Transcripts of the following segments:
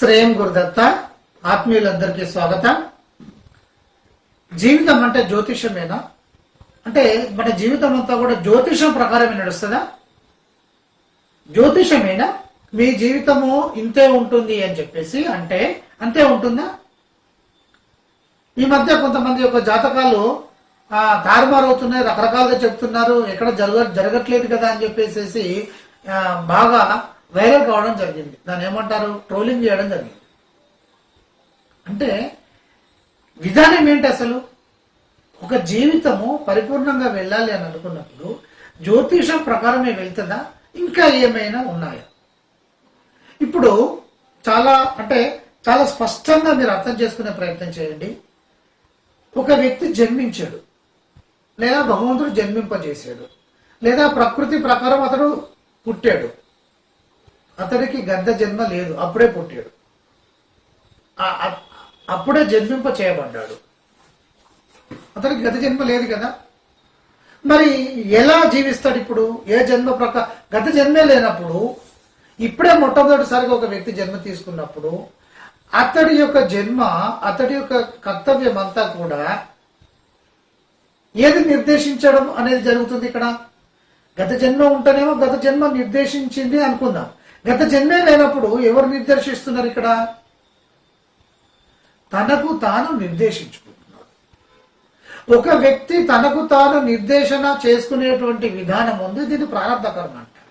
శ్రేయం గురుదత్త ఆత్మీయులందరికీ స్వాగతం. జీవితం అంటే జ్యోతిషమేనా? అంటే మన జీవితం అంతా కూడా జ్యోతిషం ప్రకారమే నడుస్తుందా? జ్యోతిషమేనా? మీ జీవితము ఇంతే ఉంటుంది అని చెప్పేసి అంటే అంతే ఉంటుందా? ఈ మధ్య కొంతమంది యొక్క జాతకాలు తారుమారవుతున్నాయి రకరకాలుగా చెప్తున్నారు ఎక్కడ జరగ జరగట్లేదు కదా అని చెప్పేసి బాగా వైరల్ కావడం జరిగింది. దాన్ని ఏమంటారు? ట్రోలింగ్ చేయడం జరిగింది. అంటే విధానం ఏంటి అసలు? ఒక జీవితము పరిపూర్ణంగా వెళ్ళాలి అని అనుకున్నప్పుడు జ్యోతిషం ప్రకారమే వెళ్తుందా? ఇంకా ఏమైనా ఉన్నాయా? ఇప్పుడు చాలా అంటే చాలా స్పష్టంగా మీరు అర్థం చేసుకునే ప్రయత్నం చేయండి. ఒక వ్యక్తి జన్మించాడు. లేదా భగవంతుడు జన్మింపజేశాడు. లేదా ప్రకృతి ప్రకారం అతడు పుట్టాడు. అతడికి గద్ద జన్మ లేదు అప్పుడే పుట్టాడు. అప్పుడే జన్మింప చేయబడ్డాడు. అతనికి గత జన్మ లేదు కదా? మరి ఎలా జీవిస్తాడు ఇప్పుడు? ఏ జన్మ ప్రక గత జన్మే లేనప్పుడు ఇప్పుడే మొట్టమొదటిసారిగా ఒక వ్యక్తి జన్మ తీసుకున్నప్పుడు అతడి యొక్క జన్మ అతడి యొక్క కర్తవ్యం అంతా కూడా ఏది నిర్దేశించడం అనేది జరుగుతుంది ఇక్కడ? గత జన్మ ఉంటేనేమో గత జన్మ నిర్దేశించింది అనుకుందాం. గత జన్మే లేనప్పుడు ఎవరు నిర్దేశిస్తున్నారు ఇక్కడ? తనకు తాను నిర్దేశించుకుంటున్నాడు ఒక వ్యక్తి తనకు తాను నిర్దేశన చేసుకునేటువంటి విధానం ఉంది దీన్ని ప్రారంభ కర్మ అంటారు.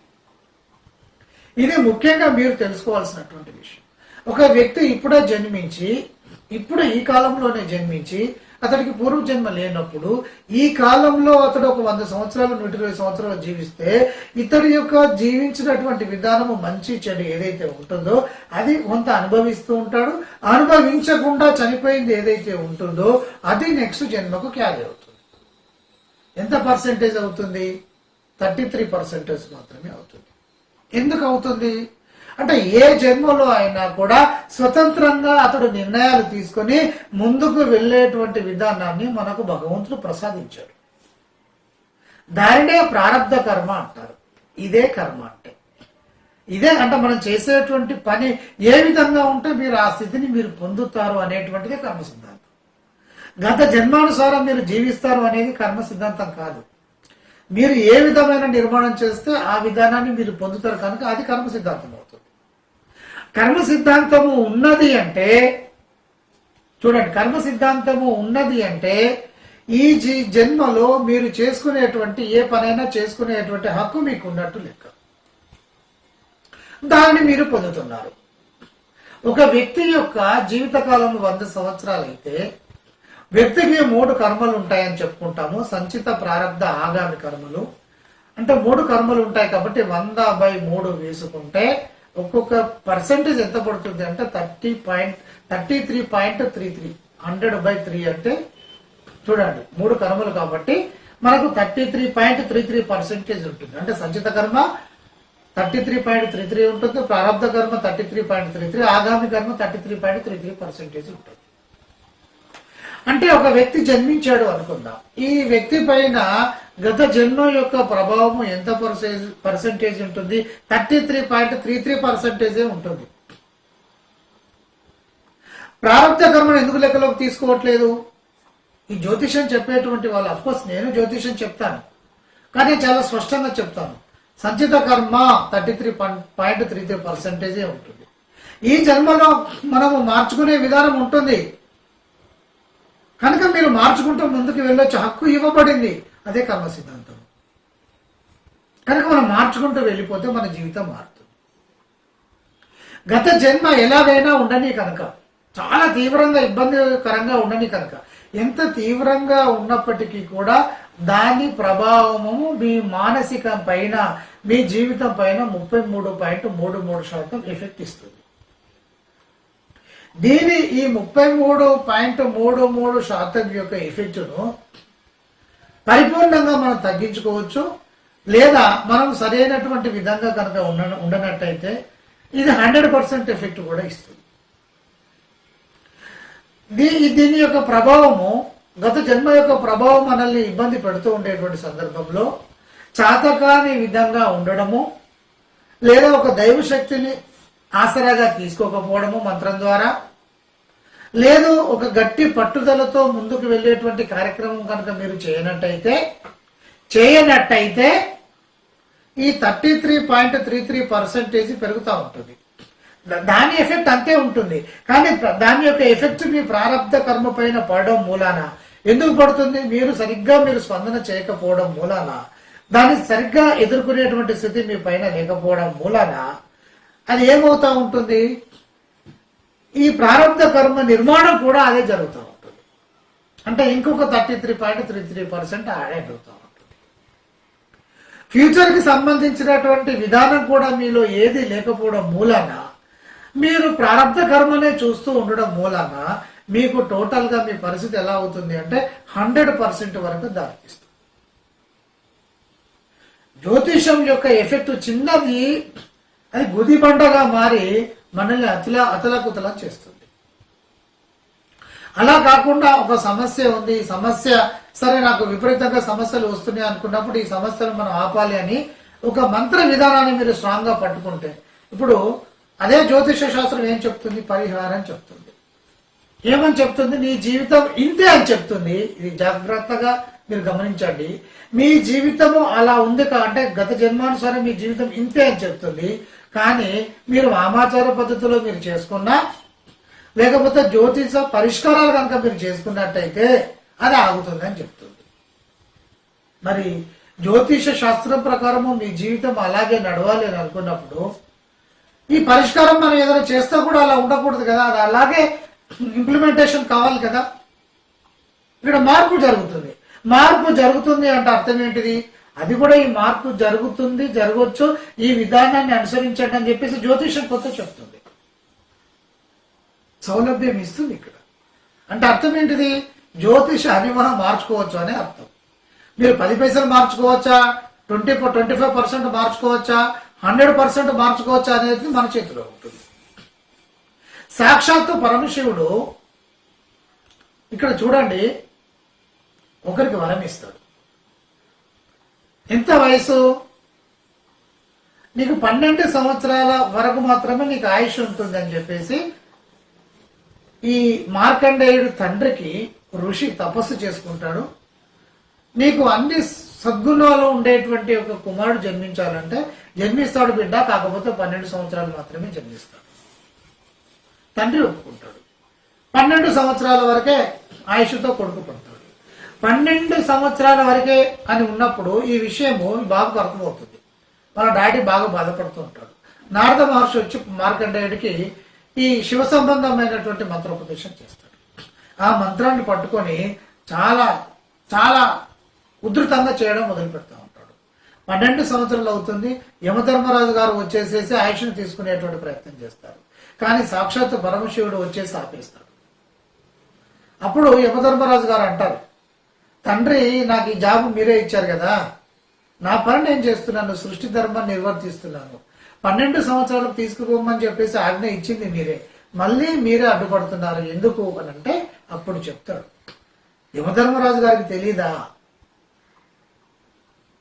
ఇది ముఖ్యంగా మీరు తెలుసుకోవాల్సినటువంటి విషయం. ఒక వ్యక్తి ఇప్పుడే జన్మించి ఇప్పుడు ఈ కాలంలోనే జన్మించి అతడికి పూర్వజన్మ లేనప్పుడు ఈ కాలంలో అతడు ఒక వంద సంవత్సరాలు నూట ఇరవై సంవత్సరాలు జీవిస్తే ఇతడి యొక్క జీవించినటువంటి విధానము మంచి చెడు ఏదైతే ఉంటుందో అది కొంత అనుభవిస్తూ ఉంటాడు. అనుభవించకుండా చనిపోయింది ఏదైతే ఉంటుందో అది నెక్స్ట్ జన్మకు క్యారీ అవుతుంది. ఎంత పర్సెంటేజ్ అవుతుంది? థర్టీ త్రీ పర్సెంటేజ్ మాత్రమే అవుతుంది. ఎందుకు అవుతుంది? అంటే ఏ జన్మలో అయినా కూడా స్వతంత్రంగా అతడు నిర్ణయాలు తీసుకొని ముందుకు వెళ్ళేటువంటి విధానాన్ని మనకు భగవంతుడు ప్రసాదించాడు. దానినే ప్రారంధ కర్మ అంటారు. ఇదే కర్మ అంటే. ఇదే అంటే మనం చేసేటువంటి పని ఏ విధంగా ఉంటే మీరు ఆ స్థితిని మీరు పొందుతారు అనేటువంటిది కర్మ సిద్ధాంతం. గత జన్మానుసారం మీరు జీవిస్తారు అనేది కర్మ సిద్ధాంతం కాదు. మీరు ఏ విధమైన నిర్మాణం చేస్తే ఆ విధానాన్ని మీరు పొందుతారు కనుక అది కర్మ సిద్ధాంతం అవుతుంది కర్మ సిద్ధాంతము ఉన్నది అంటే చూడండి కర్మ సిద్ధాంతము ఉన్నది అంటే ఈ జీ జన్మలో మీరు చేసుకునేటువంటి ఏ పనైనా చేసుకునేటువంటి హక్కు మీకు ఉన్నట్టు లెక్క. దాన్ని మీరు పొందుతున్నారు. ఒక వ్యక్తి యొక్క జీవితకాలం వంద సంవత్సరాలు అయితే వ్యక్తికి మూడు కర్మలు ఉంటాయని చెప్పుకుంటాము. సంచిత ప్రారంధ ఆగామి కర్మలు. అంటే మూడు కర్మలు ఉంటాయి కాబట్టి వంద బై మూడు వేసుకుంటే ఒక్కొక్క పర్సెంటేజ్ ఎంత పడుతుంది అంటే thirty point thirty three point three three. Hundred by three అంటే చూడండి మూడు కర్మలు కాబట్టి మనకు thirty three point three three percentage ఉంటుంది. అంటే సంచిత కర్మ thirty three point three three ఉంటుంది ప్రారంభ కర్మ thirty three point three three ఆగామి కర్మ thirty three point three three percentage ఉంటుంది. అంటే ఒక వ్యక్తి జన్మించాడు అనుకుందాం. ఈ వ్యక్తి పైన గత జన్మ యొక్క ప్రభావం ఎంత పర్సెంటేజ్ పర్సెంటేజ్ ఉంటుంది? Thirty three point three three పర్సెంటేజే ఉంటుంది. ప్రారంభ కర్మను ఎందుకు లెక్కలోకి తీసుకోవట్లేదు? ఈ జ్యోతిషం చెప్పేటువంటి వాళ్ళు అఫ్కోర్స్ నేను జ్యోతిషం చెప్తాను. కానీ చాలా స్పష్టంగా చెప్తాను. సంచిత కర్మ thirty three point three three పర్సెంటేజే ఉంటుంది. ఈ జన్మలో మనము మార్చుకునే విధానం ఉంటుంది. కనుక మీరు మార్చుకుంటూ ముందుకు వెళ్ళొచ్చు. హక్కు ఇవ్వబడింది. అదే కర్మ సిద్ధాంతం. కనుక మనం మార్చుకుంటూ వెళ్ళిపోతే మన జీవితం మారుతుంది. గత జన్మ ఎలాగైనా ఉండని కనుక చాలా తీవ్రంగా ఇబ్బందికరంగా ఉండని కనుక ఎంత తీవ్రంగా ఉన్నప్పటికీ కూడా దాని ప్రభావము మీ మానసిక పైన మీ జీవితం పైన ముప్పై మూడు పాయింట్ మూడు మూడు శాతం ఎఫెక్ట్ ఇస్తుంది. దీని ఈ ముప్పై మూడు పాయింట్ మూడు మూడు శాతం యొక్క ఎఫెక్ట్ను పరిపూర్ణంగా మనం తగ్గించుకోవచ్చు. లేదా మనం సరైనటువంటి విధంగా కనుక ఉండ ఉండనట్టయితే ఇది హండ్రెడ్ పర్సెంట్ ఎఫెక్ట్ కూడా ఇస్తుంది. దీ దీని యొక్క ప్రభావము గత జన్మ యొక్క ప్రభావం మనల్ని ఇబ్బంది పెడుతూ ఉండేటువంటి సందర్భంలో చాతకాని విధంగా ఉండడము లేదా ఒక దైవ శక్తిని ఆసరాగా తీసుకోకపోవడము మంత్రం ద్వారా. లేదు ఒక గట్టి పట్టుదలతో ముందుకు వెళ్ళేటువంటి కార్యక్రమం కనుక మీరు చేయనట్టయితే చేయనట్టయితే ఈ thirty three point three three percentage పెరుగుతూ ఉంటుంది. దాని ఎఫెక్ట్ అంతే ఉంటుంది. కానీ దాని యొక్క ఎఫెక్ట్ మీ ప్రారంభ కర్మ పైన పడడం మూలాన. ఎందుకు పడుతుంది? మీరు సరిగ్గా మీరు స్పందన చేయకపోవడం మూలాన. దాన్ని సరిగ్గా ఎదుర్కొనేటువంటి స్థితి మీ పైన లేకపోవడం మూలాన. అది ఏమవుతా ఉంటుంది? ఈ ప్రారంభ కర్మ నిర్మాణం కూడా అదే జరుగుతూ ఉంటుంది. అంటే ఇంకొక thirty three point three three percent add అవుతూ ఉంటుంది. ఫ్యూచర్కి సంబంధించినటువంటి విధానం కూడా మీలో ఏది లేకపోవడం మూలాన మీరు ప్రారంభ కర్మనే చూస్తూ ఉండడం మూలాన మీకు టోటల్గా మీ పరిస్థితి ఎలా అవుతుంది అంటే హండ్రెడ్ పర్సెంట్ వరకు దారిస్తుంది జ్యోతిషం యొక్క ఎఫెక్ట్ చిన్నది అది గుదిబండగా మారి మనల్ని అతిల అతలకుతల చేస్తుంది. అలా కాకుండా ఒక సమస్య ఉంది. ఈ సమస్య సరే నాకు విపరీతంగా సమస్యలు వస్తున్నాయి అనుకున్నప్పుడు ఈ సమస్యను మనం ఆపాలి అని ఒక మంత్ర విధానాన్ని మీరు స్ట్రాంగ్గా పట్టుకుంటే ఇప్పుడు అదే జ్యోతిష శాస్త్రం ఏం చెప్తుంది? పరిహారం చెప్తుంది. ఏమని చెప్తుంది? నీ జీవితం ఇంతే అని చెప్తుంది. ఇది జాగ్రత్తగా మీరు గమనించండి. మీ జీవితము అలా ఉంది కా అంటే గత జన్మానుసారం మీ జీవితం ఇంతే అని చెప్తుంది. కానీ మీరు వామాచార పద్ధతిలో మీరు చేసుకున్నా లేకపోతే జ్యోతిష పరిష్కారాలు కనుక మీరు చేసుకున్నట్టయితే అది ఆగుతుంది అని చెప్తుంది. మరి జ్యోతిష శాస్త్రం ప్రకారము మీ జీవితం అలాగే నడవాలి అని అనుకున్నప్పుడు ఈ పరిష్కారం మనం ఏదైనా చేస్తే కూడా అలా ఉండకూడదు కదా అది అలాగే ఇంప్లిమెంటేషన్ కావాలి కదా. ఇక్కడ మార్పు జరుగుతుంది. మార్పు జరుగుతుంది అంటే అర్థం ఏంటిది? అది కూడా ఈ మార్పు జరుగుతుంది జరగవచ్చు ఈ విధానాన్ని అనుసరించండి అని చెప్పేసి జ్యోతిషం కొత్త చెప్తుంది. సౌలభ్యం ఇస్తుంది ఇక్కడ. అంటే అర్థం ఏంటిది? జ్యోతిషాన్ని మనం మార్చుకోవచ్చు అనే అర్థం. మీరు పది పైసలు మార్చుకోవచ్చా? ట్వంటీ ట్వంటీ ఫైవ్ పర్సెంట్ మార్చుకోవచ్చా? హండ్రెడ్ పర్సెంట్ మార్చుకోవచ్చా అనేది మన చేతిలో ఉంటుంది. సాక్షాత్తు పరమశివుడు ఇక్కడ చూడండి ఒకరికి వరం ఇస్తాడు. ఎంత వయసు? నీకు పన్నెండు సంవత్సరాల వరకు మాత్రమే నీకు ఆయుష్ ఉంటుంది అని చెప్పేసి ఈ మార్కండేయుడు తండ్రికి ఋషి తపస్సు చేసుకుంటాడు. నీకు అన్ని సద్గుణాలు ఉండేటువంటి ఒక కుమారుడు జన్మించాలంటే జన్మిస్తాడు బిడ్డ కాకపోతే పన్నెండు సంవత్సరాలు మాత్రమే జన్మిస్తాడు. తండ్రి ఒప్పుకుంటాడు. పన్నెండు సంవత్సరాల వరకే ఆయుష్తో కొడుకు పడతాడు. పన్నెండు సంవత్సరాల వరకే అని ఉన్నప్పుడు ఈ విషయము బాబుకు అర్థమవుతుంది. వాళ్ళ డాడీ బాగా బాధపడుతూ ఉంటాడు. నారద మహర్షి వచ్చి మార్కండేయుడికి ఈ శివ సంబంధమైనటువంటి మంత్రోపదేశం చేస్తాడు. ఆ మంత్రాన్ని పట్టుకొని చాలా చాలా ఉధృతంగా చేయడం మొదలు పెడతా ఉంటాడు. పన్నెండు సంవత్సరాలు అవుతుంది. యమధర్మరాజు గారు వచ్చేసేసి ఆయుష్ను తీసుకునేటువంటి ప్రయత్నం చేస్తారు. కానీ సాక్షాత్ పరమశివుడు వచ్చేసి ఆపేస్తాడు. అప్పుడు యమధర్మరాజు గారు అంటారు తండ్రి నాకు ఈ జాబ్ మీరే ఇచ్చారు కదా. నా పని నేను చేస్తున్నాను సృష్టి ధర్మాన్ని నిర్వర్తిస్తున్నాను. పన్నెండు సంవత్సరాలకు తీసుకుపోమని చెప్పేసి ఆజ్ఞ ఇచ్చింది మీరే. మళ్ళీ మీరే అడ్డుపడుతున్నారు. ఎందుకు అని అంటే అప్పుడు చెప్తాడు యమధర్మరాజు గారికి తెలీదా?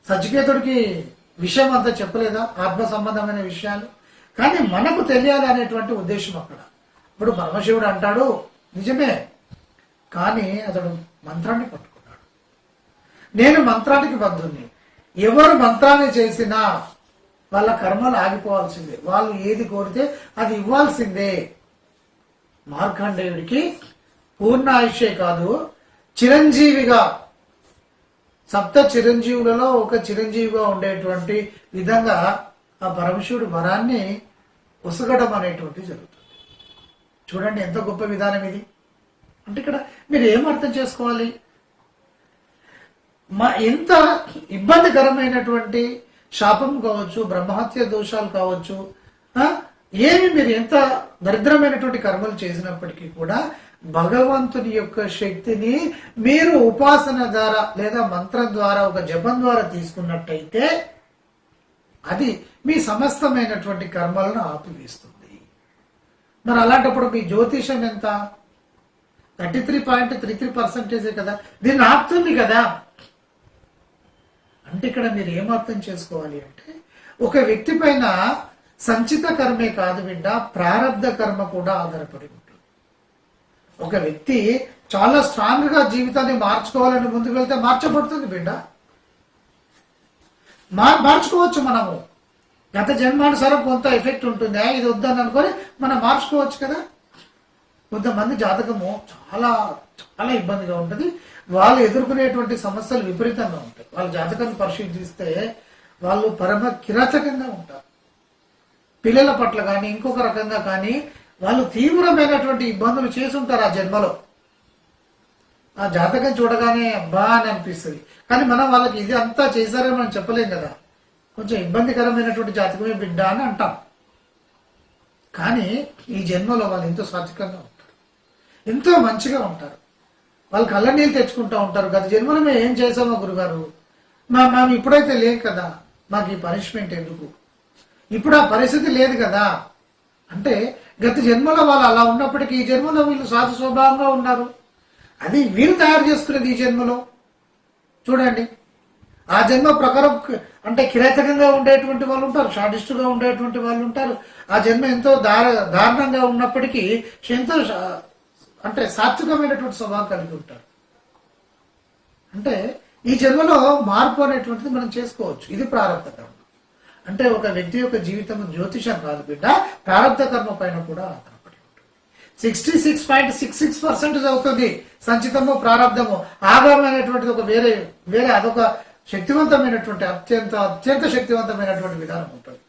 సచికేతుడికి విషయం అంతా చెప్పలేదా? ఆత్మ సంబంధమైన విషయాలు? కానీ మనకు తెలియాలి అనేటువంటి ఉద్దేశం అక్కడ. ఇప్పుడు పరమశివుడు అంటాడు నిజమే. కానీ అతడు మంత్రాన్ని పట్టు నేను మంత్రానికి బంధుని. ఎవరు మంత్రాన్ని చేసినా వాళ్ళ కర్మలు ఆగిపోవాల్సిందే. వాళ్ళు ఏది కోరితే అది ఇవ్వాల్సిందే. మార్కండేయుడికి పూర్ణ ఆయుష్యే కాదు చిరంజీవిగా సప్త చిరంజీవులలో ఒక చిరంజీవిగా ఉండేటువంటి విధంగా ఆ పరమశివుడు వరాన్ని ఉసగడం అనేటువంటి జరుగుతుంది. చూడండి ఎంత గొప్ప విధానం ఇది. అంటే ఇక్కడ మీరు ఏం అర్థం చేసుకోవాలి? మా ఎంత ఇబ్బందికరమైనటువంటి శాపం కావచ్చు బ్రహ్మహత్య దోషాలు కావచ్చు ఏమి మీరు ఎంత దరిద్రమైనటువంటి కర్మలు చేసినప్పటికీ కూడా భగవంతుని యొక్క శక్తిని మీరు ఉపాసన ద్వారా లేదా మంత్రం ద్వారా ఒక జపం ద్వారా తీసుకున్నట్టయితే అది మీ సమస్తమైనటువంటి కర్మలను ఆపివేస్తుంది. మరి అలాంటప్పుడు మీ జ్యోతిషం ఎంత? Thirty three point three three పర్సెంటేజే కదా. దీన్ని ఆపుతుంది కదా. అంటే ఇక్కడ మీరు ఏం అర్థం చేసుకోవాలి అంటే ఒక వ్యక్తి పైన సంచిత కర్మే కాదు బిడ్డ ప్రారంధ కర్మ కూడా ఆధారపడి ఉంటుంది. ఒక వ్యక్తి చాలా స్ట్రాంగ్గా జీవితాన్ని మార్చుకోవాలని ముందుకు వెళ్తే మార్చబడుతుంది బిడ్డ. మా మార్చుకోవచ్చు మనము. గత జన్మానుసారం కొంత ఎఫెక్ట్ ఉంటుంది ఇది వద్దని అనుకొని మనం మార్చుకోవచ్చు కదా? కొంతమంది జాతకము చాలా చాలా ఇబ్బందిగా ఉంటుంది. వాళ్ళు ఎదుర్కొనేటువంటి సమస్యలు విపరీతంగా ఉంటాయి. వాళ్ళ జాతకాన్ని పరిశీలిస్తే వాళ్ళు పరమ కిరాచకంగా ఉంటారు. పిల్లల పట్ల కానీ ఇంకొక రకంగా కానీ వాళ్ళు తీవ్రమైనటువంటి ఇబ్బందులు చేసుంటారు ఆ జన్మలో. ఆ జాతకం చూడగానే అబ్బా అని అనిపిస్తుంది. కానీ మనం వాళ్ళకి ఇది అంతా చేశారని మనం చెప్పలేం కదా. కొంచెం ఇబ్బందికరమైనటువంటి జాతకమే బిడ్డ అని అంటాం. కానీ ఈ జన్మలో వాళ్ళు ఎంతో సాత్వికంగా ఉంటారు. ఎంతో మంచిగా ఉంటారు. వాళ్ళు కళ్ళ నీళ్ళు తెచ్చుకుంటూ ఉంటారు గత జన్మలో మేము ఏం చేసామో గురుగారు? మా మేము ఇప్పుడైతే లేదు కదా. మాకు ఈ పనిష్మెంట్ ఎందుకు? ఇప్పుడు ఆ పరిస్థితి లేదు కదా. అంటే గత జన్మలో వాళ్ళు అలా ఉన్నప్పటికీ ఈ జన్మలో వీళ్ళు సాధు స్వభావంగా ఉన్నారు. అది వీరు తయారు చేసుకునేది ఈ జన్మలో. చూడండి. ఆ జన్మ ప్రకారం అంటే కిరాతకంగా ఉండేటువంటి వాళ్ళు ఉంటారు షాడిస్టుగా ఉండేటువంటి వాళ్ళు ఉంటారు. ఆ జన్మ ఎంతో దార దారుణంగా ఉన్నప్పటికీ ఎంతో అంటే సాత్వికమైనటువంటి స్వభావం కలిగి ఉంటారు. అంటే ఈ జన్మలో మార్పు అనేటువంటిది మనం చేసుకోవచ్చు. ఇది ప్రారంభ కర్మ. అంటే ఒక వ్యక్తి యొక్క జీవితం జ్యోతిషం కాదు బిడ్డ ప్రారంభ కర్మ పైన కూడా ఆధారపడి ఉంటుంది. Sixty six point six six percent అవుతుంది సంచితము ప్రారంధము ఆగమైనటువంటిది ఒక వేరే వేరే అదొక శక్తివంతమైనటువంటి అత్యంత అత్యంత శక్తివంతమైనటువంటి విధానం ఉంటుంది.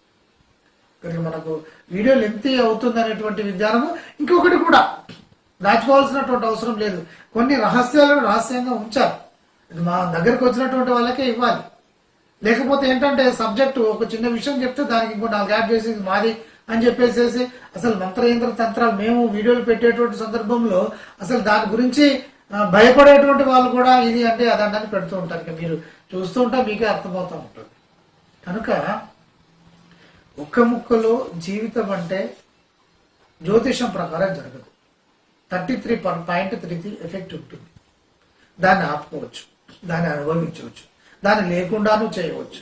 కానీ మనకు వీడియో లెంతీ అవుతుంది అనేటువంటి విధానము ఇంకొకటి కూడా. దాచుకోవాల్సినటువంటి అవసరం లేదు. కొన్ని రహస్యాలను రహస్యంగా ఉంచాలి. ఇది మా దగ్గరకు వచ్చినటువంటి వాళ్ళకే ఇవ్వాలి. లేకపోతే ఏంటంటే సబ్జెక్టు ఒక చిన్న విషయం చెప్తే దానికి ఇంకో నాలుగు యాడ్ చేసి మాది అని చెప్పేసేసి అసలు మంత్రయంత్ర తంత్రాలు మేము వీడియోలు పెట్టేటువంటి సందర్భంలో అసలు దాని గురించి భయపడేటువంటి వాళ్ళు కూడా ఇది అంటే అదండని పెడుతూ ఉంటారు. ఇక మీరు చూస్తూ ఉంటే మీకే అర్థమవుతూ ఉంటుంది. కనుక ఒక్క ముక్కలో జీవితం అంటే జ్యోతిషం ప్రకారం జరగదు. Thirty three point three effect ఉంటుంది. దాన్ని ఆపుకోవచ్చు. దాన్ని అనుభవించవచ్చు. దాన్ని లేకుండాను చేయవచ్చు.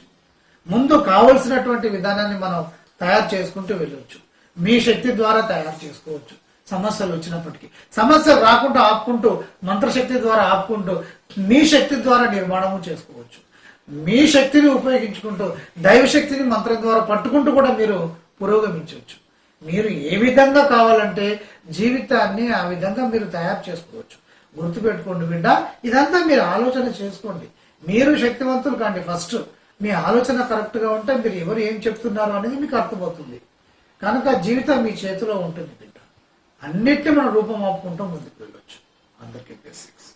ముందు కావలసినటువంటి విధానాన్ని మనం తయారు చేసుకుంటూ వెళ్ళవచ్చు మీ శక్తి ద్వారా తయారు చేసుకోవచ్చు. సమస్యలు వచ్చినప్పటికీ. సమస్యలు రాకుండా ఆపుకుంటూ మంత్రశక్తి ద్వారా ఆపుకుంటూ మీ శక్తి ద్వారా నిర్మాణము చేసుకోవచ్చు. మీ శక్తిని ఉపయోగించుకుంటూ దైవశక్తిని మంత్రం ద్వారా పట్టుకుంటూ కూడా మీరు పురోగమించవచ్చు. మీరు ఏ విధంగా కావాలంటే జీవితాన్ని ఆ విధంగా మీరు తయారు చేసుకోవచ్చు. గుర్తుపెట్టుకోండి బిడ్డ ఇదంతా మీరు ఆలోచన చేసుకోండి. మీరు శక్తివంతులు కాండి ఫస్ట్. మీ ఆలోచన కరెక్ట్గా ఉంటే మీరు ఎవరు ఏం చెప్తున్నారు అనేది మీకు అర్థమవుతుంది. కనుక జీవితం మీ చేతిలో ఉంటుంది బిడ్డ. అన్నిటిని మనం రూపం ఆపుకుంటూ ముందుకు వెళ్ళొచ్చు. అందరికీ బేసిక్స్